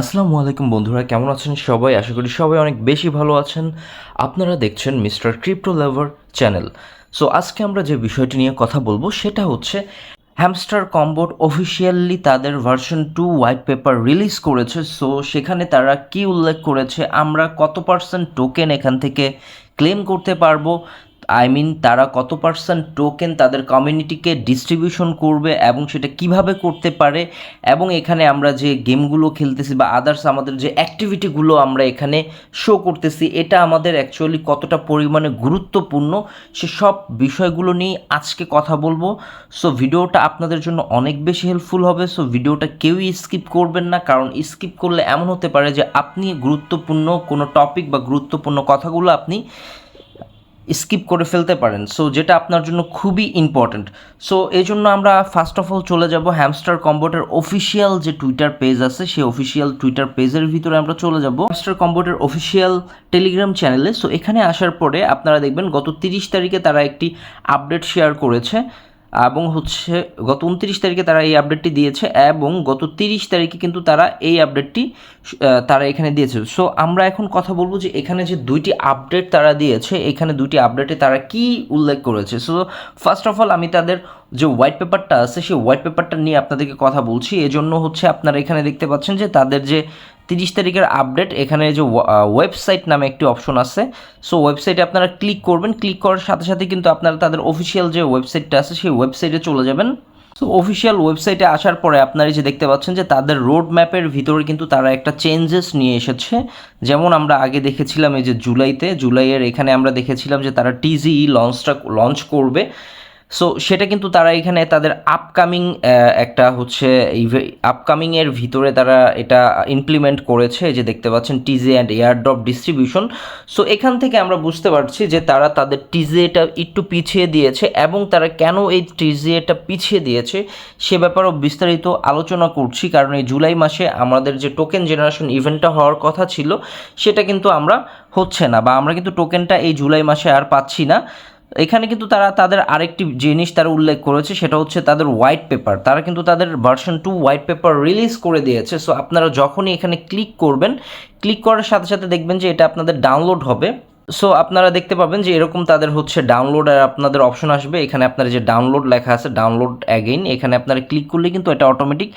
আসসালামু আলাইকুম বন্ধুরা, কেমন আছেন সবাই? আশা করি সবাই অনেক বেশি ভালো আছেন। আপনারা দেখছেন mister crypto lever channel. So আজকে আমরা যে বিষয়টি নিয়ে কথা বলব, সেটা হচ্ছে হ্যামস্টার কম্বোট অফিসিয়ালি তাদের version two white paper release করেছে। সো সেখানে তারা কি উল্লেখ করেছে, আমরা কত পার্সেন্ট টোকেন এখান থেকে ক্লেম করতে পারব? আই মিন তারা কত পার্সেন্ট টোকেন তাদের কমিউনিটিকে ডিস্ট্রিবিউশন করবে এবং সেটা কীভাবে করতে পারে এবং এখানে আমরা যে গেমগুলো খেলতেছি বা আদার্স আমাদের যে অ্যাক্টিভিটিগুলো আমরা এখানে শো করতেছি, এটা আমাদের অ্যাকচুয়ালি কতটা পরিমাণে গুরুত্বপূর্ণ সে সব বিষয়গুলো নিয়ে আজকে কথা বলব। সো ভিডিওটা আপনাদের জন্য অনেক বেশি হেল্পফুল হবে। সো ভিডিওটা কেউই স্কিপ করবেন না, কারণ স্কিপ করলে এমন হতে পারে যে আপনি গুরুত্বপূর্ণ কোনো টপিক বা গুরুত্বপূর্ণ কথাগুলো আপনি স্কিপ করে ফেলতে পারেন। সো যেটা আপনার জন্য খুবই ইম্পর্ট্যান্ট সো এই জন্য আমরা ফার্স্ট অফ অল চলে যাব হ্যামস্টার কম্বোটের অফিসিয়াল যে টুইটার পেজ আছে, সেই অফিসিয়াল টুইটার পেজের ভিতরে আমরা চলে যাব হ্যামস্টার কম্বোটের অফিসিয়াল টেলিগ্রাম চ্যানেলে সো এখানে আসার পরে আপনারা দেখবেন গত তিরিশ তারিখে তারা একটি আপডেট শেয়ার করেছে। এবং হচ্ছে গত উনত্রিশ তারিখে তারা এই আপডেটটি দিয়েছে এবং গত তিরিশ তারিখে কিন্তু তারা এই আপডেটটি তারা এখানে দিয়েছে। সো আমরা এখন কথা বলব যে এখানে যে দুইটি আপডেট তারা দিয়েছে, এখানে দুইটি আপডেটে তারা কি উল্লেখ করেছে। সো ফার্স্ট অফ অল আমি তাদের যে হোয়াইট পেপারটা আছে, সেই হোয়াইট পেপারটা নিয়ে আপনাদেরকে কথা বলছি। এজন্য হচ্ছে আপনারা এখানে দেখতে পাচ্ছেন যে তাদের যে তিরিশ তারিখের আপডেট এখানে যে ওয়েবসাইট নামে একটি অপশন আছে। সো ওয়েবসাইটে আপনারা ক্লিক করবেন। ক্লিক করার সাথে সাথে কিন্তু আপনারা তাদের অফিসিয়াল যে ওয়েবসাইটটা আছে, সেই ওয়েবসাইটে চলে যাবেন। সো অফিসিয়াল ওয়েবসাইটে আসার পরে আপনারা যে দেখতে পাচ্ছেন যে তাদের রোড ম্যাপের ভিতরে কিন্তু তারা একটা চেঞ্জেস নিয়ে এসেছে। যেমন আমরা আগে দেখেছিলাম এই যে জুলাইতে, জুলাইয়ের এখানে আমরা দেখেছিলাম যে তারা টিজিই লঞ্চটা লঞ্চ করবে। সো সেটা কিন্তু তারা এখানে তাদের আপকামিং একটা হচ্ছে আপকামিংয়ের ভিতরে তারা এটা ইমপ্লিমেন্ট করেছে যে দেখতে পাচ্ছেন TGE and airdrop distribution so এখান থেকে আমরা বুঝতে পারছি যে তারা তাদের টিজেটা একটু পিছিয়ে দিয়েছে এবং তারা কেন এই টিজেটা পিছিয়ে দিয়েছে সে ব্যাপারেও বিস্তারিত আলোচনা করছি। কারণ এই জুলাই মাসে আমাদের যে টোকেন জেনারেশন ইভেন্টটা হওয়ার কথা ছিল, সেটা কিন্তু আমরা হচ্ছে না বা আমরা কিন্তু টোকেনটা এই জুলাই মাসে আর পাচ্ছি না। এখানে কিন্তু তারা তাদের আরেকটি জিনিস তারা উল্লেখ করেছে, সেটা হচ্ছে তাদের হোয়াইট পেপার তারা কিন্তু তাদের version two white paper release করে দিয়েছে। সো আপনারা যখনই এখানে ক্লিক করবেন ক্লিক করার সাথে সাথে দেখবেন যে এটা আপনাদের ডাউনলোড হবে। সো আপনারা দেখতে পাবেন যে এরকম তাদের হচ্ছে ডাউনলোড আর আপনাদের অপশন আসবে। এখানে আপনার যে ডাউনলোড লেখা আছে ডাউনলোড অ্যাগেইন এখানে আপনারা ক্লিক করলে কিন্তু এটা অটোমেটিক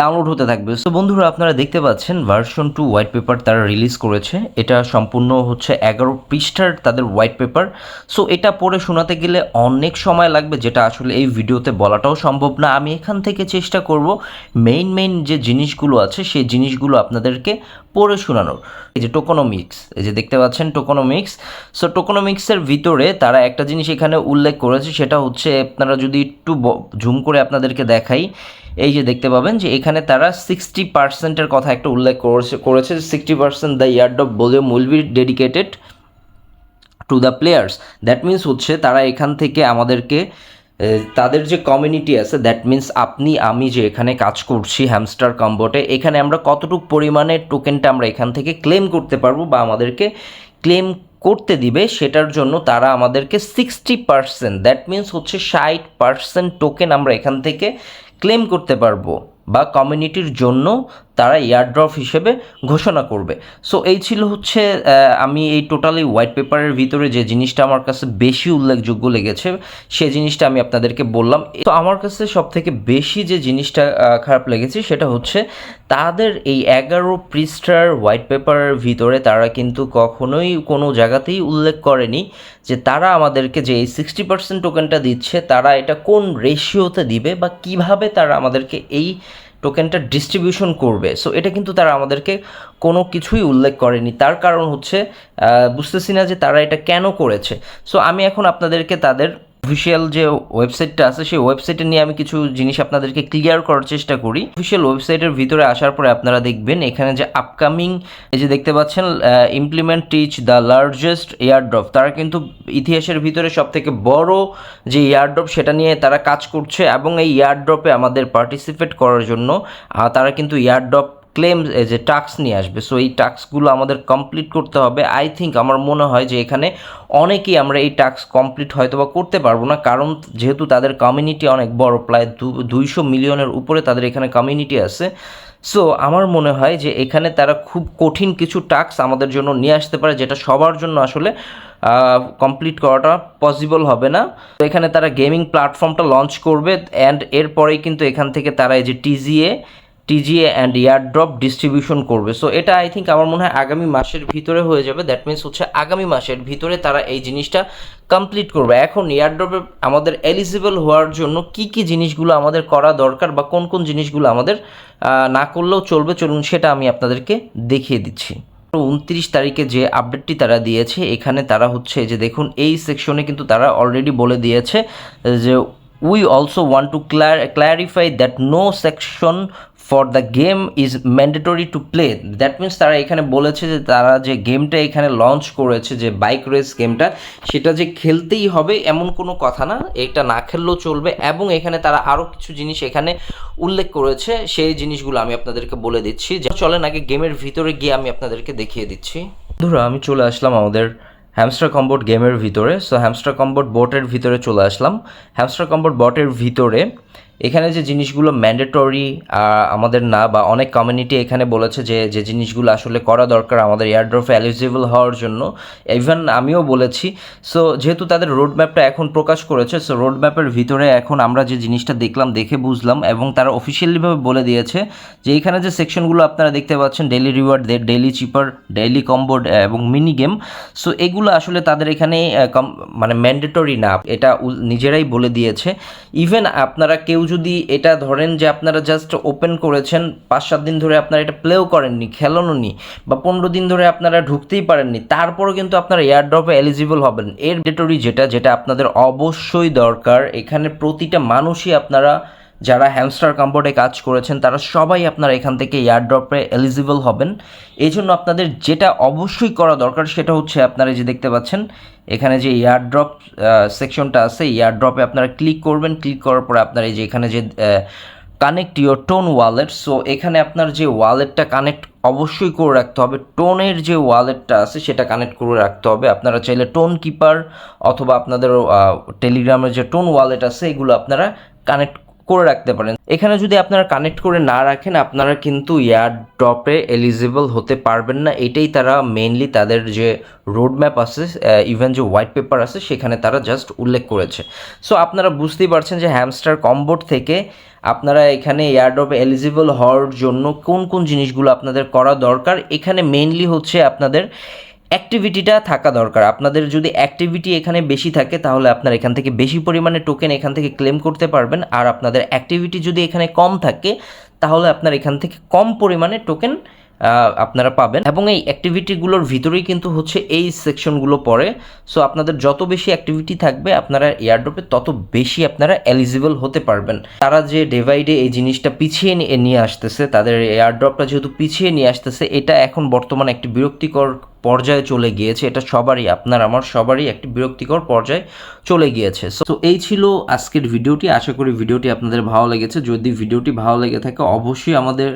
ডাউনলোড হতে থাকবে। সো বন্ধুরা, আপনারা দেখতে পাচ্ছেন ভার্সন টু হোয়াইট পেপার তারা রিলিজ করেছে। এটা সম্পূর্ণ হচ্ছে এগারো পৃষ্ঠার তাদের হোয়াইট পেপার সো এটা পড়ে শোনাতে গেলে অনেক সময় লাগবে, যেটা আসলে এই ভিডিওতে বলাটাও সম্ভব না। আমি এখান থেকে চেষ্টা করব মেইন মেইন যে জিনিসগুলো আছে, সেই জিনিসগুলো আপনাদেরকে পড়ে শোনানোর। এই যে টোকোনমিক্স এই যে দেখতে পাচ্ছেন টোকোনমিক্স সো টোকোনমিক্সের ভিতরে তারা একটা জিনিস এখানে উল্লেখ করেছে, সেটা হচ্ছে আপনারা যদি একটু জুম করে আপনাদেরকে দেখাই, এই যে দেখতে পাবেন যে এখানে তারা সিক্সটি পার্সেন্টের কথা একটা উল্লেখ করেছে করেছে sixty percent the yard of volume will be dedicated to the players that means হচ্ছে তারা এখান থেকে আমাদেরকে তাদের যে কমিউনিটি আছে দ্যাট মিন্স আপনি, আমি যে এখানে কাজ করছি হ্যামস্টার কম্বোটে এখানে আমরা কতটুকু পরিমাণে টোকেনটা আমরা এখান থেকে ক্লেম করতে পারব বা আমাদেরকে ক্লেম করতে দিবে, সেটার জন্য তারা আমাদেরকে সিক্সটি পার্সেন্ট দ্যাট মিন্স হচ্ছে ষাট পার্সেন্ট টোকেন আমরা এখান থেকে ক্লেম করতে পারব, বা কমিউনিটির জন্য তারা এয়ারড্রপ হিসেবে ঘোষণা করবে। সো এই ছিল হচ্ছে আমি এই টোটালি হোয়াইট পেপারের ভিতরে যে জিনিসটা আমার কাছে বেশি উল্লেখযোগ্য লেগেছে, সে জিনিসটা আমি আপনাদেরকে বললাম। তো আমার কাছে সব থেকে বেশি যে জিনিসটা খারাপ লেগেছে সেটা হচ্ছে, তাদের এই এগারো পৃষ্ঠার হোয়াইট পেপারের ভিতরে তারা কিন্তু কখনোই কোনো জায়গাতেই উল্লেখ করেনি যে তারা আমাদেরকে যে এই সিক্সটি পার্সেন্ট টোকেনটা দিচ্ছে, তারা এটা কোন রেশিওতে দিবে বা কীভাবে তারা আমাদেরকে এই টোকেনটা ডিস্ট্রিবিউশন করবে। সো এটা কিন্তু তারা আমাদেরকে কোনো কিছুই উল্লেখ করেনি। তার কারণ হচ্ছে বুঝতেছি না যে তারা এটা কেন করেছে। সো আমি এখন আপনাদেরকে তাদের অফিসিয়াল যে ওয়েবসাইটটা আছে, সেই ওয়েবসাইটে নিয়ে আমি কিছু জিনিস আপনাদেরকে ক্লিয়ার করার চেষ্টা করি। অফিসিয়াল ওয়েবসাইটের ভিতরে আসার পরে আপনারা দেখবেন, এখানে যে আপকামিং এই যে দেখতে পাচ্ছেন implement teach the largest airdrop তারা কিন্তু ইতিহাসের ভিতরে সব থেকে বড় যে এয়ারড্রপ সেটা নিয়ে তারা কাজ করছে এবং এই এয়ারড্রপে আমাদের পার্টিসিপেট করার জন্য তারা কিন্তু এয়ারড্রপ ক্লেম যে টাস্ক নিয়ে আসবে। সো এই টাস্কগুলো আমাদের কমপ্লিট করতে হবে। আই থিঙ্ক আমার মনে হয় যে এখানে অনেকেই আমরা এই টাস্ক কমপ্লিট হয়তো বা করতে পারব না। কারণ যেহেতু তাদের কমিউনিটি অনেক বড়, প্রায় দুইশো মিলিয়নের উপরে তাদের এখানে কমিউনিটি আছে। সো আমার মনে হয় যে এখানে তারা খুব কঠিন কিছু টাস্ক আমাদের জন্য নিয়ে আসতে পারে, যেটা সবার জন্য আসলে কমপ্লিট করাটা পসিবল হবে না। তো এখানে তারা গেমিং প্ল্যাটফর্মটা লঞ্চ করবে অ্যান্ড এরপরেই কিন্তু এখান থেকে তারা এই যে TGE TGE and airdrop distribution করবে। সো এটা আই থিঙ্ক আমার মনে হয় আগামী মাসের ভিতরে হয়ে যাবে। দ্যাট মিনস হচ্ছে আগামী মাসের ভিতরে তারা এই জিনিসটা কমপ্লিট করবে। এখন ইয়ারড্রপে আমাদের এলিজিবল হওয়ার জন্য কি কি জিনিসগুলো আমাদের করা দরকার বা কোন কোন জিনিসগুলো আমাদের না করলেও চলবে, চলুন সেটা আমি আপনাদেরকে দেখিয়ে দিচ্ছি। উনত্রিশ তারিখে যে আপডেটটি তারা দিয়েছে, এখানে তারা হচ্ছে যে দেখুন, এই সেকশনে কিন্তু তারা অলরেডি বলে দিয়েছে যে we also want to clarify that no section for the game is mandatory to play that means তারা এখানে বলেছে যে তারা যে গেমটা এখানে লঞ্চ করেছে, যে বাইক রেস গেমটা সেটা যে খেলতেই হবে এমন কোনো কথা না। এটা না খেললেও চলবে এবং এখানে তারা আরও কিছু জিনিস এখানে উল্লেখ করেছে। সেই জিনিসগুলো আমি আপনাদেরকে বলে দিচ্ছি। যে চলেন আগে গেমের ভিতরে গিয়ে আমি আপনাদেরকে দেখিয়ে দিচ্ছি। ধরো আমি চলে আসলাম আমাদের হ্যামস্টার কম্বোট গেমের ভিতরে। সো হ্যামস্টার কম্বোট বোটের ভিতরে চলে আসলাম। হ্যামস্টার কম্বোট বটের ভিতরে এখানে যে জিনিসগুলো ম্যান্ডেটরি আমাদের না, বা অনেক কমিউনিটি এখানে বলেছে যে যে জিনিসগুলো আসলে করা দরকার আমাদের এয়ারড্রপে এলিজিবল হওয়ার জন্য। ইভেন আমিও বলেছি। সো যেহেতু তাদের রোড ম্যাপটা এখন প্রকাশ করেছে সো রোড ম্যাপের ভিতরে এখন আমরা যে জিনিসটা দেখলাম, দেখে বুঝলাম, এবং তারা অফিসিয়ালিভাবে বলে দিয়েছে যে, এখানে যে সেকশনগুলো আপনারা দেখতে পাচ্ছেন daily reward daily cipher daily combo এবং মিনি গেম সো এগুলো আসলে তাদের এখানে মানে ম্যান্ডেটরি না, এটা নিজেরাই বলে দিয়েছে। ইভেন আপনারা কেউ যদি এটা ধরেন যে আপনারা জাস্ট ওপেন করেছেন পাঁচ সাত দিন ধরে আপনারা এটা প্লেও করেননি খেলননি বা পনেরো দিন ধরে আপনারা ঢুকতেই পারেননি, তারপরও কিন্তু আপনারা এয়ারড্রপে এলিজিবল হবেন। এর ডেটরি যেটা যেটা আপনাদের অবশ্যই দরকার, এখানে প্রতিটা মানুষই আপনারা যারা হ্যামস্টার কম্পোর্টে কাজ করেছেন, তারা সবাই আপনারা এখান থেকে এয়ারড্রপে এলিজিবল হবেন। এই জন্য আপনাদের যেটা অবশ্যই করা দরকার, সেটা হচ্ছে আপনারা যে দেখতে পাচ্ছেন, এখানে যে এয়ারড্রপ সেকশনটা আছে এয়ারড্রপে আপনারা ক্লিক করবেন। ক্লিক করার পরে আপনারা এই যে এখানে যে connect your TON wallet so এখানে আপনার যে ওয়ালেটটা কানেক্ট অবশ্যই করে রাখতে হবে। টোনের যে ওয়ালেটটা আছে, সেটা কানেক্ট করে রাখতে হবে। আপনারা চাইলে টোন কিপার অথবা আপনাদের টেলিগ্রামের যে টোন ওয়ালেট আছে, এগুলো আপনারা কানেক্ট করে রাখতে পারেন। এখানে যদি আপনারা কানেক্ট করে না রাখেন, আপনারা কিন্তু এয়ারড্রপে এলিজিবল হতে পারবেন না। এটাই তারা মেইনলি তাদের যে রোড ম্যাপ আছে ইভেন যে হোয়াইট পেপার আছে, সেখানে তারা জাস্ট উল্লেখ করেছে। সো আপনারা বুঝতেই পারছেন যে হ্যামস্টার কম্বোর্ড থেকে আপনারা এখানে এয়ারড্রপে এলিজিবল হওয়ার জন্য কোন কোন জিনিসগুলো আপনাদের করা দরকার। এখানে মেইনলি হচ্ছে আপনাদের অ্যাক্টিভিটিটা থাকা দরকার। আপনাদের যদি অ্যাক্টিভিটি এখানে বেশি থাকে, তাহলে আপনারা এখান থেকে বেশি পরিমাণে টোকেন এখান থেকে ক্লেম করতে পারবেন। আর আপনাদের অ্যাক্টিভিটি যদি এখানে কম থাকে, তাহলে আপনার এখান থেকে কম পরিমাণে টোকেন আপনারা পাবেন। এবং এই অ্যাক্টিভিটিগুলোর ভিতরেই কিন্তু হচ্ছে এই সেকশনগুলো পড়ে। সো আপনাদের যত বেশি অ্যাক্টিভিটি থাকবে, আপনারা এয়ারড্রপে তত বেশি আপনারা এলিজিবল হতে পারবেন। তারা যে ডিভাইডে এই জিনিসটা পিছিয়ে নিয়ে আসতেছে, তাদের এয়ারড্রপটা যেহেতু পিছিয়ে নিয়ে আসতেছে, এটা এখন বর্তমানে একটি বিরক্তিকর পর্যায়ে চলে গিয়েছে, এটা সবারই, আপনার, আমার সবারই একটি বিরক্তিকর পর্যায়ে চলে গিয়েছে। সো এই ছিল আজকের ভিডিওটি, আশা করি ভিডিওটি আপনাদের ভালো লেগেছে। যদি ভিডিওটি ভালো লেগে থাকে, অবশ্যই আমাদের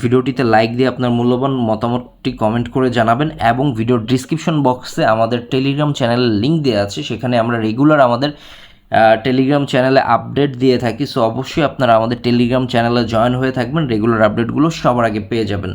ভিডিওটিতে লাইক দিয়ে আপনার মূল্যবান মতামতটি কমেন্ট করে জানাবেন এবং ভিডিওর ডিসক্রিপশন বক্সে আমাদের টেলিগ্রাম চ্যানেলের লিঙ্ক দেওয়া আছে, সেখানে আমরা রেগুলার আমাদের টেলিগ্রাম চ্যানেলে আপডেট দিয়ে থাকি। সো অবশ্যই আপনারা আমাদের টেলিগ্রাম চ্যানেলে জয়েন হয়ে থাকবেন রেগুলার আপডেটগুলো সবার আগে পেয়ে যাবেন।